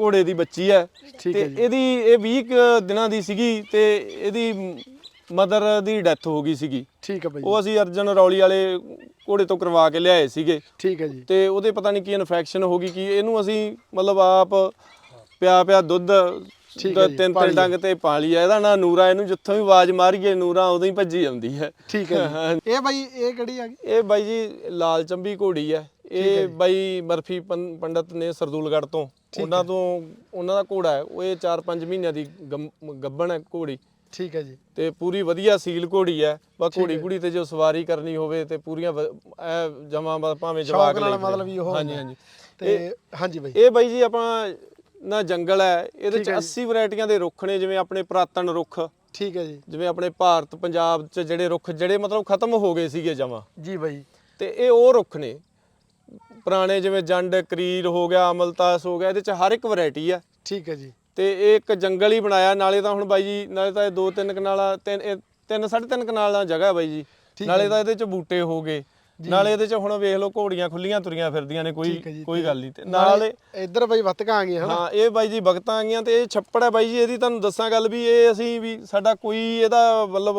ਘੋੜੇ ਦੀ ਬੱਚੀ ਹੈ। ਠੀਕ ਤੇ ਹੈ ਜੀ। ਇਹਦੀ ਇਹ 20 ਕੁ ਦਿਨਾਂ ਦੀ ਸੀਗੀ ਤੇ ਇਹਦੀ ਮਦਰ ਦੀ ਡੈਥ ਹੋ ਗਈ ਸੀਗੀ। ਠੀਕ ਹੈ ਬਾਈ ਜੀ। ਉਹ ਅਸੀਂ ਅਰਜਨ ਰੌਲੀ ਵਾਲੇ ਘੋੜੇ ਤੋਂ ਕਰਵਾ ਕੇ ਲਿਆਏ ਸੀਗੇ। ਠੀਕ ਹੈ ਜੀ। ਤੇ ਉਹਦੇ ਪਤਾ ਨਹੀਂ ਕੀ ਇਨਫੈਕਸ਼ਨ ਹੋ ਗਈ ਕੀ ਇਹਨੂੰ ਅਸੀਂ ਮਤਲਬ ਆਪ ਪਿਆ ਪਿਆ ਦੁੱਧ ਠੀਕ ਹੈ ਜੀ, ਤਿੰਨ ਪਾਲੀ ਤਿੰਨ ਡੰਗ ਤੇ ਪਾਲੀ ਆ ਇਹਦਾ ਨਾਂ ਨੂਰਾ ਇਹਨੂੰ ਜਿੱਥੋਂ ਵੀ ਆਵਾਜ਼ ਮਾਰੀਏ ਨੂਰਾ ਉਦੋਂ ਹੀ ਭੱਜੀ ਆਉਂਦੀ ਹੈ। ਠੀਕ ਹੈ ਜੀ। ਇਹ ਬਾਈ ਇਹ ਕਿਹੜੀ ਆ ਗਈ? ਇਹ ਬਾਈ ਜੀ ਲਾਲ ਚੰਬੀ ਘੋੜੀ ਹੈ। ਇਹ ਬਾਈ ਬਰਫੀ ਪੰ- ਪੰਡਤ ਨੇ ਸਰਦੂਲਗੜ੍ਹ ਤੋਂ। ਉਹਨਾਂ ਤੋਂ ਉਹਨਾਂ ਦਾ ਘੋੜਾ ਹੈ। ਉਹ ਇਹ 4-5 ਮਹੀਨਿਆਂ ਦੀ ਗੰਮ- ਗੱਭਣ ਹੈ ਘੋੜੀ। ਠੀਕ ਹੈ ਜੀ। ਤੇ ਪੂਰੀ ਵਧੀਆ ਸੀਲ ਘੋੜੀ ਹੈ। ਬਾ ਘੋੜੀ ਘੋੜੀ ਤੇ ਜੋ ਸਵਾਰੀ ਕਰਨੀ ਹੋਵੇ ਤੇ ਪੂਰੀਆਂ ਵ- ਐ ਜਮਾ ਭਾਵੇਂ ਜਵਾਕ ਨਾਲ ਲਈ ਫਿਰੇ। ਮਤਲਬ ਵੀ ਉਹ ਹਾਂਜੀ। ਹਾਂਜੀ। ਤੇ ਹਾਂਜੀ ਬਾਈ। ਇਹ ਬਾਈ ਜੀ ਆਪਾਂ ਨਾ ਜੰਗਲ ਹੈ ਇਹਦੇ ਚ ਹੈ 80 ਵੈਰਾਈਟੀਆਂ ਦੇ ਰੁੱਖ ਨੇ ਜਿਵੇਂ ਆਪਣੇ ਪੁਰਾਤਨ ਰੁੱਖ। ਠੀਕ ਹੈ ਜੀ। ਜਿਵੇਂ ਆਪਣੇ ਭਾਰਤ ਪੰਜਾਬ ਚ ਜਿਹੜੇ ਰੁੱਖ ਜਿਹੜੇ ਮਤਲਬ ਖਤਮ ਹੋ ਗਏ ਸੀਗੇ ਜਮਾ। ਜੀ ਬਾਈ। ਤੇ ਇਹ ਉਹ ਰੁੱਖ ਨੇ। ਪੁਰਾਣੇ ਜਿਵੇਂ ਜੰਡ ਕਰੀਰ ਹੋ ਗਿਆ ਅਮਲਤਾਸ ਹੋ ਗਿਆ ਇਹਦੇ ਚ ਹਰ ਇੱਕ ਵੈਰਾਈਟੀ ਆ ਠੀਕ ਹੈ ਜੀ। ਤੇ ਇਹ ਇੱਕ ਜੰਗਲ ਹੀ ਬਣਾਇਆ ਨਾਲੇ ਤਾਂ ਹੁਣ ਬਾਈ ਜੀ ਨਾਲੇ ਤਾਂ ਇਹ ਦੋ ਤਿੰਨ ਕਨਾਲਾ ਤਿੰਨ ਇਹ ਤਿੰਨ ਸਾਢੇ ਤਿੰਨ ਕਨਾਲਾਂ ਜਗ੍ਹਾ ਬਾਈ ਜੀ। ਨਾਲੇ ਤਾਂ ਇਹਦੇ ਚ ਬੂਟੇ ਹੋ ਗਏ। ਨਾਲੇ ਇਹਦੇ ਚ ਹੁਣ ਵੇਖ ਲਓ ਘੋੜੀਆਂ ਖੁੱਲੀਆਂ ਤੁਰੀਆਂ ਫਿਰਦੀਆਂ ਨੇ ਕੋਈ ਕੋਈ ਗੱਲ ਨਹੀਂ ਤੇ ਨਾਲੇ ਇੱਧਰ ਬਾਈ ਵੱਤਕਾਂ ਆ ਗਈਆਂ ਹਨਾ? ਹਾਂ ਇਹ ਬਾਈ ਜੀ ਭਗਤਾਂ ਆ ਗਈਆਂ ਤੇ ਇਹ ਛੱਪੜ ਹੈ ਬਾਈ ਜੀ ਇਹਦੀ ਤੁਹਾਨੂੰ ਦੱਸਾਂ ਗੱਲ ਵੀ ਇਹ ਅਸੀਂ ਵੀ ਸਾਡਾ ਕੋਈ ਇਹਦਾ ਮਤਲਬ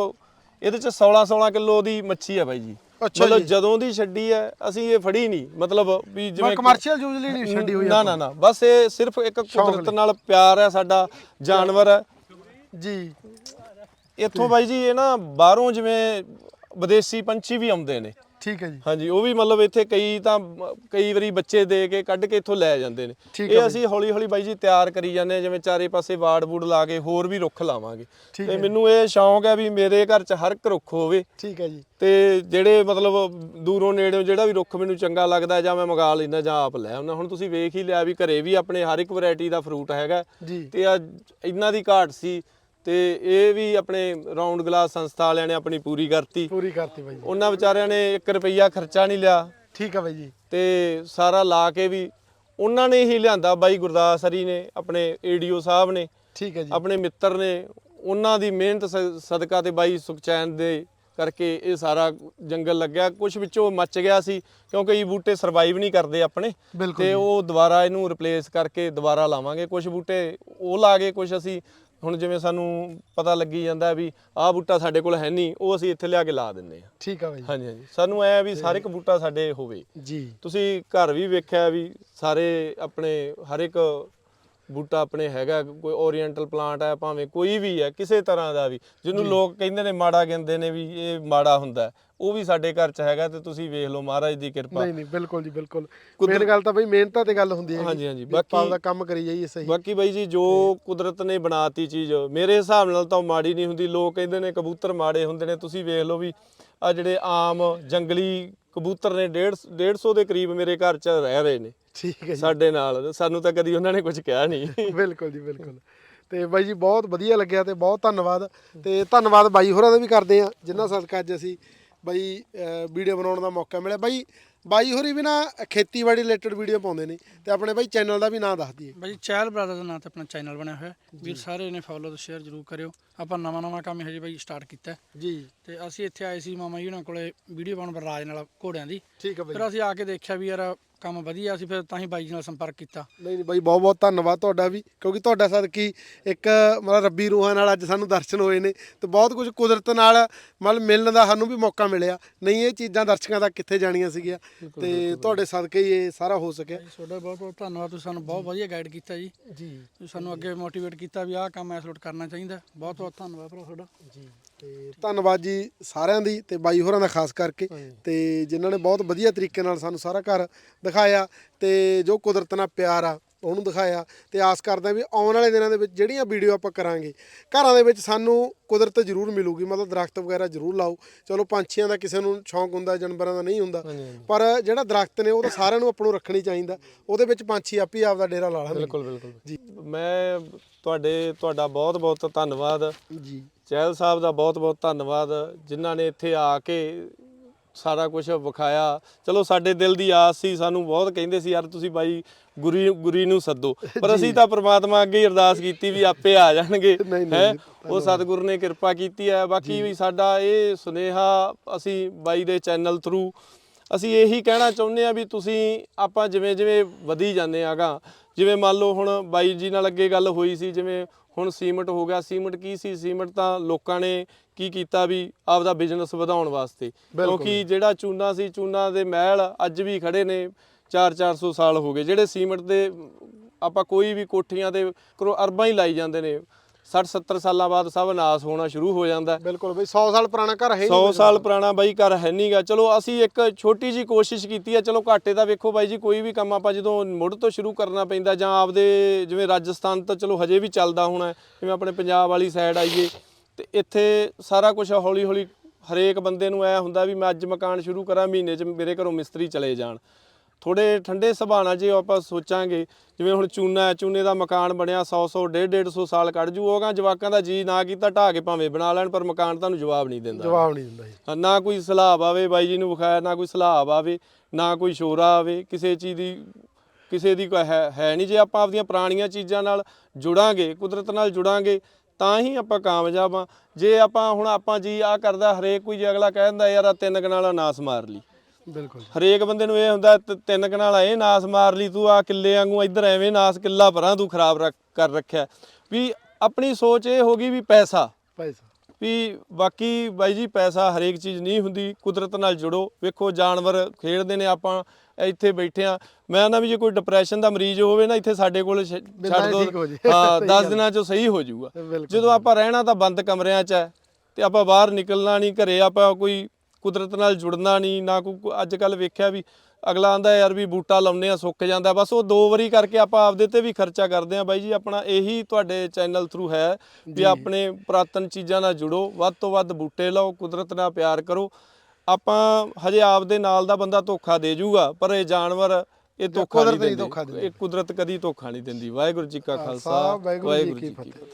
ਇਹਦੇ ਚ 16 16 ਕਿਲੋ ਦੀ ਮੱਛੀ ਹੈ ਬਾਈ ਜੀ। ਮਤਲਬ। ਜਦੋਂ ਦੀ ਛੱਡੀ ਹੈ ਅਸੀਂ ਇਹ ਫੜੀ ਨਹੀਂ ਮਤਲਬ ਵੀ ਜਿਵੇਂ ਕਮਰਸ਼ੀਅਲ ਯੂਜ਼ ਲਈ ਨਹੀਂ ਛੱਡੀ ਹੋਈ ਨਾ ਨਾ ਨਾ ਬਸ ਇਹ ਸਿਰਫ ਇੱਕ ਕੁਦਰਤ ਨਾਲ ਪਿਆਰ ਹੈ ਸਾਡਾ ਜਾਨਵਰ ਹੈ। ਜੀ। ਇੱਥੋਂ ਬਾਈ ਜੀ ਇਹ ਨਾ ਬਾਹਰੋਂ ਜਿਵੇਂ ਵਿਦੇਸ਼ੀ ਪੰਛੀ ਵੀ ਆਉਂਦੇ ਨੇ ਠੀਕ ਹੈ ਜੀ। ਹਾਂਜੀ ਉਹ ਵੀ ਮਤਲਬ ਇੱਥੇ ਕਈ ਤਾਂ ਕਈ ਵਾਰੀ ਬੱਚੇ ਦੇ ਕੇ ਕੱਢ ਕੇ ਇੱਥੋਂ ਲੈ ਜਾਂਦੇ ਨੇ। ਇਹ ਅਸੀਂ ਹੌਲੀ ਹੌਲੀ ਬਾਈ ਜੀ ਤਿਆਰ ਕਰੀ ਜਾਂਦੇ ਹਾਂ ਜਿਵੇਂ ਚਾਰੇ ਪਾਸੇ ਵਾੜ ਵੂੜ ਲਾ ਕੇ ਹੋਰ ਵੀ ਰੁੱਖ ਲਾਵਾਂਗੇ। ਤੇ। ਮੈਨੂੰ ਇਹ ਸ਼ੌਂਕ ਹੈ ਵੀ ਮੇਰੇ ਘਰ 'ਚ ਹਰ ਇੱਕ ਰੁੱਖ ਹੋਵੇ। ਠੀਕ ਹੈ ਜੀ। ਤੇ ਜਿਹੜੇ ਮਤਲਬ ਦੂਰੋਂ ਨੇੜਿਓਂ ਜਿਹੜਾ ਵੀ ਰੁੱਖ ਮੈਨੂੰ ਚੰਗਾ ਲੱਗਦਾ ਜਾਂ ਮੈਂ ਮੰਗਾ ਲੈਂਦਾ ਜਾਂ ਆਪ ਲੈ ਆਉਂਦਾ। ਹੁਣ ਤੁਸੀਂ ਵੇਖ ਹੀ ਲਿਆ ਵੀ ਘਰੇ ਵੀ ਆਪਣੇ ਹਰ ਇੱਕ ਵੈਰਾਈਟੀ ਦਾ ਫਰੂਟ ਹੈਗਾ। ਤੇ ਆ ਇਹਨਾਂ ਦੀ ਘਾਟ ਸੀ। ਤੇ ਇਹ ਵੀ ਆਪਣੇ ਰਾਉਂਡ ਗਲਾਸ ਸੰਸਥਾ ਵਾਲਿਆਂ ਨੇ ਆਪਣੀ ਪੂਰੀ ਕਰਤੀ। ਪੂਰੀ ਕਰਤੀ ਬਾਈ ਜੀ। ਉਹਨਾਂ ਵਿਚਾਰਿਆਂ ਨੇ 1 ਰੁਪਈਆ ਖਰਚਾ ਨਹੀਂ ਲਿਆ। ਠੀਕ ਹੈ ਬਾਈ ਜੀ। ਤੇ ਸਾਰਾ ਲਾ ਕੇ ਵੀ ਉਹਨਾਂ ਨੇ ਹੀ ਲਿਆਂਦਾ ਬਾਈ ਗੁਰਦਾਸ ਹਰੀ ਨੇ ਆਪਣੇ ਏਡੀਓ ਸਾਹਿਬ ਨੇ ਠੀਕ ਹੈ ਜੀ। ਆਪਣੇ ਮਿੱਤਰ ਨੇ ਉਹਨਾਂ ਦੀ ਮਿਹਨਤ ਸ- ਸਦਕਾ ਤੇ ਬਾਈ ਸੁਖਚੈਨ ਦੇ ਕਰਕੇ ਇਹ ਸਾਰਾ ਜੰਗਲ ਲੱਗਿਆ। ਕੁਝ ਵਿੱਚੋਂ ਮੱਚ ਗਿਆ ਸੀ ਕਿਉਂਕਿ ਇਹ ਬੂਟੇ ਸਰਵਾਈਵ ਨਹੀਂ ਕਰਦੇ ਆਪਣੇ। ਬਿਲਕੁਲ ਤੇ ਉਹ ਦੁਬਾਰਾ ਇਹਨੂੰ ਰਿਪਲੇਸ ਕਰਕੇ ਦੁਬਾਰਾ ਲਾਵਾਂਗੇ ਕੁਝ ਬੂਟੇ। ਉਹ ਲਾ ਗਏ ਕੁਝ ਅਸੀਂ ਹੁਣ ਜਿਵੇਂ ਸਾਨੂੰ ਪਤਾ ਲੱਗੀ ਜਾਂਦਾ ਵੀ ਆਹ ਬੂਟਾ ਸਾਡੇ ਕੋਲ ਹੈ ਨਹੀਂ ਉਹ ਅਸੀਂ ਇੱਥੇ ਲਿਆ ਕੇ ਲਾ ਦਿੰਨੇ ਆ ਠੀਕ ਹੈ ਬਾਈ ਹਾਂਜੀ ਹਾਂਜੀ। ਸਾਨੂੰ ਐ ਵੀ ਹਰ ਇੱਕ ਬੂਟਾ ਸਾਡੇ ਹੋਵੇ। ਜੀ। ਤੁਸੀਂ ਘਰ ਵੀ ਵੇਖਿਆ ਵੀ ਸਾਰੇ ਆਪਣੇ ਹਰ ਇੱਕ ਬੂਟਾ ਆਪਣੇ ਹੈਗਾ ਕੋਈ ਓਰੀਐਂਟਲ ਪਲਾਂਟ ਹੈ ਭਾਵੇਂ ਕੋਈ ਵੀ ਹੈ ਕਿਸੇ ਤਰ੍ਹਾਂ ਦਾ ਵੀ। ਜਿਹਨੂੰ ਲੋਕ ਕਹਿੰਦੇ ਨੇ ਮਾੜਾ ਕਹਿੰਦੇ ਨੇ ਵੀ ਇਹ ਮਾੜਾ ਹੁੰਦਾ। ਉਹ ਵੀ ਸਾਡੇ ਘਰ 'ਚ ਹੈਗਾ ਤੇ ਤੁਸੀਂ ਵੇਖ ਲਓ ਮਹਾਰਾਜ ਦੀ ਕਿਰਪਾ। ਨਹੀਂ ਨਹੀਂ ਬਿਲਕੁਲ ਜੀ ਬਿਲਕੁਲ। ਮੇਨ ਗੱਲ ਤਾਂ ਬਈ ਮਿਹਨਤਾਂ ਤੇ ਗੱਲ ਹੁੰਦੀ ਹੈ ਹਾਂਜੀ, ਹਾਂਜੀ, ਬਾਕੀ ਦਾ ਕੰਮ ਕਰੀ ਜਾਈਏ ਸਹੀ। ਬਾਕੀ ਬਾਈ ਜੀ ਜੋ ਕੁਦਰਤ ਨੇ ਬਣਾਤੀ ਚੀਜ਼ ਮੇਰੇ ਹਿਸਾਬ ਨਾਲ ਤਾਂ ਮਾੜੀ ਨਹੀਂ ਹੁੰਦੀ। ਲੋਕ ਕਹਿੰਦੇ ਨੇ ਕਬੂਤਰ ਮਾੜੇ ਹੁੰਦੇ ਨੇ। ਤੁਸੀਂ ਵੇਖ ਲਓ ਵੀ ਆ ਜਿਹੜੇ ਆਮ ਜੰਗਲੀ ਕਬੂਤਰ ਨੇ 150 150 ਦੇ ਕਰੀਬ ਮੇਰੇ ਘਰ 'ਚ ਰਹਿ ਰਹੇ ਨੇ। ਠੀਕ ਹੈ ਜੀ। ਸਾਡੇ ਨਾਲ। ਸਾਨੂੰ ਤਾਂ ਕਦੀ ਉਹਨਾਂ ਨੇ ਕੁਝ ਕਿਹਾ ਨਹੀਂ। ਬਿਲਕੁਲ ਜੀ ਬਿਲਕੁਲ। ਤੇ ਬਾਈ ਜੀ ਬਹੁਤ ਵਧੀਆ ਲੱਗਿਆ ਤੇ ਬਹੁਤ ਧੰਨਵਾਦ। ਤੇ ਧੰਨਵਾਦ ਬਾਈ ਹੋਰਾਂ ਦਾ ਵੀ ਕਰਦੇ ਆ ਜਿਨ੍ਹਾਂ ਸਦਕਾ ਅੱਜ ਅਸੀਂ ਬਾਈ ਵੀਡੀਓ ਬਣਾਉਣ ਦਾ ਮੌਕਾ ਮਿਲਿਆ। ਬਾਈ ਬਾਈ ਹੋਰੀ ਵੀ ਨਾ ਖੇਤੀਬਾੜੀ ਰਿਲੇਟਡ ਵੀਡੀਓ ਪਾਉਂਦੇ ਨੇ ਤੇ ਆਪਣੇ ਬਾਈ ਚੈਨਲ ਦਾ ਵੀ ਨਾਮ ਦੱਸ ਦਈਏ। ਬਾਈ ਚਹਿਲ ਬ੍ਰਦਰ ਦੇ ਨਾਂ ਤੇ ਆਪਣਾ ਚੈਨਲ ਬਣਿਆ ਹੋਇਆ। ਵੀਰ ਸਾਰੇ ਨੇ ਫੋਲੋ ਤੇ ਸ਼ੇਅਰ ਜ਼ਰੂਰ ਕਰਿਓ। ਆਪਾਂ ਨਵਾਂ ਨਵਾਂ ਕੰਮ ਹਜੇ ਬਾਈ ਸਟਾਰਟ ਕੀਤਾ। ਜੀ। ਤੇ ਅਸੀਂ ਇੱਥੇ ਆਏ ਸੀ ਮਾਮਾ ਜੀ ਉਹਨਾਂ ਕੋਲੇ ਵੀਡੀਓ ਬਣਾਉਣ ਬਰਾਜ ਨਾਲ ਘੋੜਿਆਂ ਦੀ। ਠੀਕ ਹੈ ਬਾਈ। ਫਿਰ ਅਸੀਂ ਆ ਕੇ ਦੇਖਿਆ ਵੀ ਯਾਰ ਕੰਮ ਵਧੀਆ ਸੀ ਫਿਰ ਤਾਂ ਹੀ ਬਾਈ ਜੀ ਨਾਲ ਸੰਪਰਕ ਕੀਤਾ। ਨਹੀਂ ਨਹੀਂ ਬਾਈ ਬਹੁਤ ਬਹੁਤ ਧੰਨਵਾਦ ਤੁਹਾਡਾ ਵੀ ਕਿਉਂਕਿ ਤੁਹਾਡਾ ਸਦਕੀ ਇੱਕ ਮਤਲਬ ਰੱਬੀ ਰੂਹਾਂ ਨਾਲ ਅੱਜ ਸਾਨੂੰ ਦਰਸ਼ਨ ਹੋਏ ਨੇ ਤੇ ਬਹੁਤ ਕੁਝ ਕੁਦਰਤ ਨਾਲ ਮਤਲਬ ਮਿਲਣ ਦਾ ਸਾਨੂੰ ਵੀ ਮੌਕਾ ਮਿਲਿਆ। ਨਹੀਂ ਇਹ ਚੀਜ਼ਾਂ ਦਰਸ਼ਕਾਂ ਤੱਕ ਕਿੱਥੇ ਜਾਣੀਆਂ ਸੀਗੀਆਂ ਤੇ ਤੁਹਾਡੇ ਸਦਕੇ ਹੀ ਇਹ ਸਾਰਾ ਹੋ ਸਕਿਆ। ਤੁਹਾਡਾ ਬਹੁਤ ਬਹੁਤ ਧੰਨਵਾਦ ਤੁਸੀਂ ਸਾਨੂੰ ਬਹੁਤ ਵਧੀਆ ਗਾਈਡ ਕੀਤਾ ਜੀ। ਜੀ। ਤੁਸੀਂ ਸਾਨੂੰ ਅੱਗੇ ਮੋਟੀਵੇਟ ਕੀਤਾ ਵੀ ਆਹ ਕੰਮ ਐਸਲੋਟ ਕਰਨਾ ਚਾਹੀਦਾ। ਬਹੁਤ ਬਹੁਤ ਧੰਨਵਾਦ ਭਰਾ ਤੁਹਾਡਾ। ਜੀ। ਤੇ ਧੰਨਵਾਦ ਜੀ ਸਾਰਿਆਂ ਦੀ ਤੇ ਬਾਈ ਹੋਰਾਂ ਦਾ ਖਾਸ ਕਰਕੇ। ਤੇ ਜਿਨ੍ਹਾਂ ਨੇ ਬਹੁਤ ਵਧੀਆ ਤਰੀਕੇ ਨਾਲ ਸਾਨੂੰ ਸਾਰਾ ਘਰ ਦਿਖਾਇਆ ਤੇ ਜੋ ਕੁਦਰਤ ਨਾਲ ਪਿਆਰ ਆ ਉਹਨੂੰ ਦਿਖਾਇਆ ਤੇ ਆਸ ਕਰਦੇ ਹਾਂ ਵੀ ਆਉਣ ਵਾਲੇ ਦਿਨਾਂ ਦੇ ਵਿੱਚ ਜਿਹੜੀਆਂ ਵੀਡੀਓ ਆਪਾਂ ਕਰਾਂਗੇ ਘਰਾਂ ਦੇ ਵਿੱਚ ਸਾਨੂੰ ਕੁਦਰਤ ਜ਼ਰੂਰ ਮਿਲੂਗੀ ਮਤਲਬ ਦਰਖਤ ਵਗੈਰਾ ਜ਼ਰੂਰ ਲਾਓ। ਚਲੋ ਪੰਛੀਆਂ ਦਾ ਕਿਸੇ ਨੂੰ ਸ਼ੌਂਕ ਹੁੰਦਾ ਜਾਨਵਰਾਂ ਦਾ ਨਹੀਂ ਹੁੰਦਾ ਪਰ ਜਿਹੜਾ ਦਰਖਤ ਨੇ ਉਹ ਤਾਂ ਸਾਰਿਆਂ ਨੂੰ ਆਪਾਂ ਨੂੰ ਰੱਖਣੀ ਚਾਹੀਦਾ ਉਹਦੇ ਵਿੱਚ ਪੰਛੀ ਆਪੇ ਆਪਦਾ ਡੇਰਾ ਲਾ ਲੈਣਗੇ। ਬਿਲਕੁਲ ਬਿਲਕੁਲ। ਜੀ। ਮੈਂ ਤੁਹਾਡੇ ਤੁਹਾਡਾ ਬਹੁਤ ਬਹੁਤ ਧੰਨਵਾਦ। ਜੀ। ਚਹਿਲ ਸਾਹਿਬ ਦਾ ਬਹੁਤ ਬਹੁਤ ਧੰਨਵਾਦ ਜਿਨ੍ਹਾਂ ਨੇ ਇੱਥੇ ਆ ਕੇ ਸਾਰਾ ਕੁਝ ਵਿਖਾਇਆ। ਚਲੋ ਸਾਡੇ ਦਿਲ ਦੀ ਆਸ ਸੀ ਸਾਨੂੰ ਬਹੁਤ ਕਹਿੰਦੇ ਸੀ ਯਾਰ ਤੁਸੀਂ ਬਾਈ ਗੁਰੀ ਗੁਰੀ ਨੂੰ ਸੱਦੋ। ਪਰ ਅਸੀਂ ਤਾਂ ਪ੍ਰਮਾਤਮਾ ਅੱਗੇ ਹੀ ਅਰਦਾਸ ਕੀਤੀ ਵੀ ਆਪੇ ਆ ਜਾਣਗੇ। ਹੈ? ਉਹ ਸਤਿਗੁਰੂ ਨੇ ਕਿਰਪਾ ਕੀਤੀ ਹੈ। ਬਾਕੀ ਵੀ ਸਾਡਾ ਇਹ ਸੁਨੇਹਾ ਅਸੀਂ ਬਾਈ ਦੇ ਚੈਨਲ ਥਰੂ ਅਸੀਂ ਇਹੀ ਕਹਿਣਾ ਚਾਹੁੰਦੇ ਆ ਵੀ ਤੁਸੀਂ ਆਪਾਂ ਜਿਵੇਂ ਜਿਵੇਂ ਵਧੀ ਜਾਂਦੇ ਆਗਾ ਜਿਵੇਂ ਮੰਨ ਲਓ ਹੁਣ ਬਾਈ ਜੀ ਨਾਲ ਅੱਗੇ ਗੱਲ ਹੋਈ ਸੀ ਜਿਵੇਂ ਹੁਣ ਸੀਮਟ ਹੋ ਗਿਆ ਸੀਮਟ ਕੀ ਸੀ? ਸੀਮਟ ਤਾਂ ਲੋਕਾਂ ਨੇ ਕੀ ਕੀਤਾ ਵੀ ਆਪਦਾ ਬਿਜ਼ਨਸ ਵਧਾਉਣ ਵਾਸਤੇ। ਕਿਉਂਕਿ ਜਿਹੜਾ ਚੂਨਾ ਸੀ ਚੂਨਾ ਦੇ ਮਹਿਲ ਅੱਜ ਵੀ ਖੜੇ ਨੇ 4-400 ਸਾਲ ਹੋ ਗਏ। ਜਿਹੜੇ ਸੀਮਟ ਦੇ ਆਪਾਂ ਕੋਈ ਵੀ ਕੋਠੀਆਂ ਤੇ ਕਰੋ ਅਰਬਾਂ ਹੀ ਲਾਈ ਜਾਂਦੇ ਨੇ। 60-70 ਸਾਲਾਂ ਬਾਅਦ ਸਭ ਨਾਸ ਹੋਣਾ ਸ਼ੁਰੂ ਹੋ ਜਾਂਦਾ। ਬਿਲਕੁਲ ਬਈ 100 ਸਾਲ ਪੁਰਾਣਾ ਘਰ ਹੈ 100 ਸਾਲ ਪੁਰਾਣਾ ਬਾਈ ਘਰ ਹੈ ਨਹੀਂਗਾ ਚਲੋ ਅਸੀਂ ਇੱਕ ਛੋਟੀ ਜੀ ਕੋਸ਼ਿਸ਼ ਕੀਤੀ ਹੈ। ਚਲੋ ਘਾਟੇ ਦਾ ਵੇਖੋ ਬਾਈ ਜੀ ਕੋਈ ਵੀ ਕੰਮ ਆਪਾਂ ਜਦੋਂ ਮੁੱਢ ਤੋਂ ਸ਼ੁਰੂ ਕਰਨਾ ਪੈਂਦਾ ਜਾਂ ਆਪਦੇ ਜਿਵੇਂ ਰਾਜਸਥਾਨ ਤਾਂ ਚਲੋ ਹਜੇ ਵੀ ਚੱਲਦਾ ਹੋਣਾ ਜਿਵੇਂ ਆਪਣੇ ਪੰਜਾਬ ਵਾਲੀ ਸਾਈਡ ਆਈਏ ਤੇ ਇੱਥੇ ਸਾਰਾ ਕੁਝ ਹੌਲੀ ਹੌਲੀ ਹਰੇਕ ਬੰਦੇ ਨੂੰ ਐ ਹੁੰਦਾ ਵੀ ਮੈਂ ਅੱਜ ਮਕਾਨ ਸ਼ੁਰੂ ਕਰਾਂ ਮਹੀਨੇ 'ਚ ਮੇਰੇ ਘਰੋਂ ਮਿਸਤਰੀ ਚਲੇ ਜਾਣ। ਥੋੜੇ ਠੰਡੇ ਸੁਭਾਅ ਨਾਲ ਜੇ ਆਪਾਂ ਸੋਚਾਂਗੇ ਜਿਵੇਂ ਹੁਣ ਚੂਨਾ ਹੈ ਚੂਨੇ ਦਾ ਮਕਾਨ ਬਣਿਆ 100 100 150 150 ਸਾਲ ਕੱਢ ਜੂ ਹੋਗਾ ਜਵਾਕਾਂ ਦਾ ਜੀ ਨਾ ਕੀਤਾ ਢਾਹ ਕੇ ਭਾਵੇਂ ਬਣਾ ਲੈਣ ਪਰ ਮਕਾਨ ਤੁਹਾਨੂੰ ਜਵਾਬ ਨਹੀਂ ਦਿੰਦਾ। ਜਵਾਬ ਨਹੀਂ ਦਿੰਦਾ ਜੀ। ਨਾ ਕੋਈ ਸਲਾਬ ਆਵੇ ਬਾਈ ਜੀ ਨੂੰ ਵਿਖਾਇਆ ਨਾ ਕੋਈ ਸਲਾਬ ਆਵੇ ਨਾ ਕੋਈ ਸ਼ੋਰਾ ਆਵੇ ਕਿਸੇ ਚੀਜ਼ ਦੀ ਕਿਸੇ ਦੀ ਕੋਈ ਹੈ ਹੈ ਨਹੀਂ। ਜੇ ਆਪਾਂ ਆਪਦੀਆਂ ਪੁਰਾਣੀਆਂ ਚੀਜ਼ਾਂ ਨਾਲ ਜੁੜਾਂਗੇ ਕੁਦਰਤ ਨਾਲ ਜੁੜਾਂਗੇ ਤਾਂ ਹੀ ਆਪਾਂ ਕਾਮਯਾਬ ਆ ਜੇ ਆਪਾਂ ਹੁਣ ਆਪਾਂ ਜੀ ਆ ਕਰਦਾ ਹਰੇਕ ਕੋਈ ਜੇ ਅਗਲਾ ਕਹਿੰਦਾ ਯਾਰ ਆ ਤਿੰਨ ਕਨਾਲਾ ਨਾਸ ਮਾਰ ਲਈ। ਬਿਲਕੁਲ ਹਰੇਕ ਬੰਦੇ ਨੂੰ ਇਹ ਹੁੰਦਾ ਤ- ਤਿੰਨ ਕਨਾਲਾ ਇਹ ਨਾਸ ਮਾਰ ਲਈ ਤੂੰ ਆ ਕਿੱਲੇ ਵਾਂਗੂ ਇੱਧਰ ਐਵੇਂ ਨਾਸ ਕਿੱਲਾ ਭਰਾਂ ਤੂੰ ਖਰਾਬ ਰੱਖ- ਕਰ ਰੱਖਿਆ। ਵੀ ਆਪਣੀ ਸੋਚ ਇਹ ਹੋ ਗਈ ਵੀ ਪੈਸਾ। ਪੈਸਾ। ਵੀ ਬਾਕੀ ਬਾਈ ਜੀ ਪੈਸਾ ਹਰੇਕ ਚੀਜ਼ ਨਹੀਂ ਹੁੰਦੀ ਕੁਦਰਤ ਨਾਲ ਜੁੜੋ। ਵੇਖੋ ਜਾਨਵਰ ਖੇਡਦੇ ਨੇ ਆਪਾਂ ਇੱਥੇ ਬੈਠੇ ਆ। ਮੈਂ ਨਾ ਵੀ ਜੇ ਕੋਈ ਡਿਪਰੈਸ਼ਨ ਦਾ ਮਰੀਜ਼ ਹੋਵੇ ਨਾ ਇੱਥੇ ਸਾਡੇ ਕੋਲ ਛ- ਬਿਨਾਂ ਛੱਡ ਹੀ ਠੀਕ ਹੋ ਜੇ। ਦੋ ਹਾਂ ਸਹੀ 10 ਗੱਲ। ਦਿਨਾਂ ਚ ਸਹੀ ਹੋ ਜਾਊਗਾ। ਬਿਲਕੁਲ। ਜਦੋਂ ਆਪਾਂ ਰਹਿਣਾ ਤਾਂ ਬੰਦ ਕਮਰਿਆਂ 'ਚ ਹੈ ਤੇ ਆਪਾਂ ਬਾਹਰ ਨਿਕਲਣਾ ਨਹੀਂ ਘਰੇ ਆਪਾਂ ਕੋਈ ਕੁਦਰਤ ਨਾਲ ਜੁੜਨਾ ਨਹੀਂ ਨਾ ਕੋਈ ਅੱਜ ਕੱਲ ਵੇਖਿਆ ਵੀ ਅਗਲਾ ਆਂਦਾ ਯਾਰ ਵੀ ਬੂਟਾ ਲਾਉਂਦੇ ਆ ਸੁੱਕ ਜਾਂਦਾ ਬਸ ਉਹ ਦੋ ਵਾਰੀ ਕਰਕੇ ਆਪਾਂ ਆਪਦੇ ਤੇ ਵੀ ਖਰਚਾ ਕਰਦੇ ਆ ਬਾਈ ਜੀ ਆਪਣਾ ਇਹੀ ਤੁਹਾਡੇ ਚੈਨਲ ਥਰੂ ਹੈ ਵੀ ਆਪਣੇ ਪੁਰਾਤਨ ਚੀਜ਼ਾਂ ਨਾਲ ਜੁੜੋ ਵੱਧ ਤੋਂ ਵੱਧ ਬੂਟੇ ਲਾਓ ਕੁਦਰਤ ਨਾਲ ਪਿਆਰ ਕਰੋ ਆਪਾਂ ਹਜੇ ਆਪਦੇ ਨਾਲ ਦਾ ਬੰਦਾ ਧੋਖਾ ਦੇ ਜੂਗਾ ਪਰ ਇਹ ਜਾਨਵਰ ਇਹ ਧੋਖਾ ਨਹੀਂ ਦਿੰਦੇ। ਇਹ ਕੁਦਰਤ ਕਦੀ ਧੋਖਾ ਨਹੀਂ ਦਿੰਦੀ। ਵਾਹਿਗੁਰੂ ਜੀ ਕਾ ਖਾਲਸਾ ਵਾਹਿਗੁਰੂ ਜੀ ਕੀ ਫਤਿਹ।